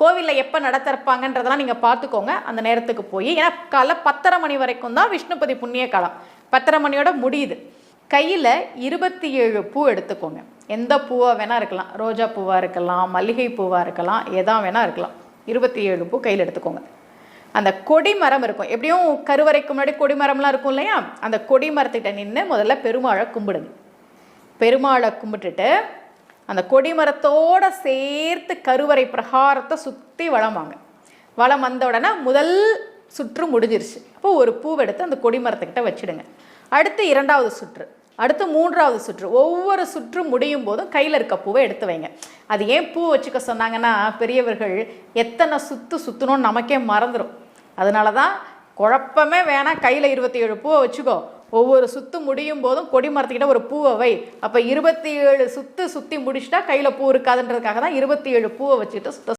கோவிலில் எப்போ நட திறப்பாங்கன்றதெல்லாம் நீங்கள் பார்த்துக்கோங்க. அந்த நேரத்துக்கு போய் ஏன்னா காலை பத்தரை மணி வரைக்கும் தான் விஷ்ணுபதி புண்ணிய காலம். பத்தரை மணியோட முடியுது. கையில் இருபத்தி ஏழு பூ எடுத்துக்கோங்க. எந்த பூவாக வேணால் இருக்கலாம். ரோஜா பூவாக இருக்கலாம் மல்லிகை பூவாக இருக்கலாம் எதா வேணால் இருக்கலாம். இருபத்தி ஏழு பூ கையில் எடுத்துக்கோங்க. அந்த கொடி மரம் இருக்கும். எப்படியும் கருவறைக்கு முன்னாடி கொடி மரம்லாம் இருக்கும் இல்லையா? அந்த கொடி மரத்திட்ட நின்று முதல்ல பெருமாளை கும்பிடுங்க. பெருமாளை கும்பிட்டுட்டு அந்த கொடிமரத்தோட சேர்த்து கருவறை பிரகாரத்தை சுற்றி வளம் வாங்க. வளம் வந்த உடனே முதல் சுற்று முடிஞ்சிருச்சு. அப்போ ஒரு பூவெடுத்து அந்த கொடிமரத்துக்கிட்ட வச்சுடுங்க. அடுத்து இரண்டாவது சுற்று அடுத்து மூன்றாவது சுற்று. ஒவ்வொரு சுற்று முடியும் போதும் கையில் இருக்க பூவை எடுத்து வைங்க. அது ஏன் பூ வச்சுக்க சொன்னாங்கன்னா பெரியவர்கள் எத்தனை சுற்று சுற்றணும்னு நமக்கே மறந்துடும் அதனால தான் குழப்பமே வேணாம். கையில் இருபத்தி ஏழு பூவை வச்சுக்கோ. ஒவ்வொரு சுத்து முடியும் போதும் கொடி மரத்துக்கிட்ட ஒரு பூவை வை. அப்போ இருபத்தி ஏழு சுத்து சுற்றி முடிச்சுட்டா கையில் பூ இருக்காதுன்றதுக்காக தான் இருபத்தி ஏழு பூவை வச்சுட்டு சுத்த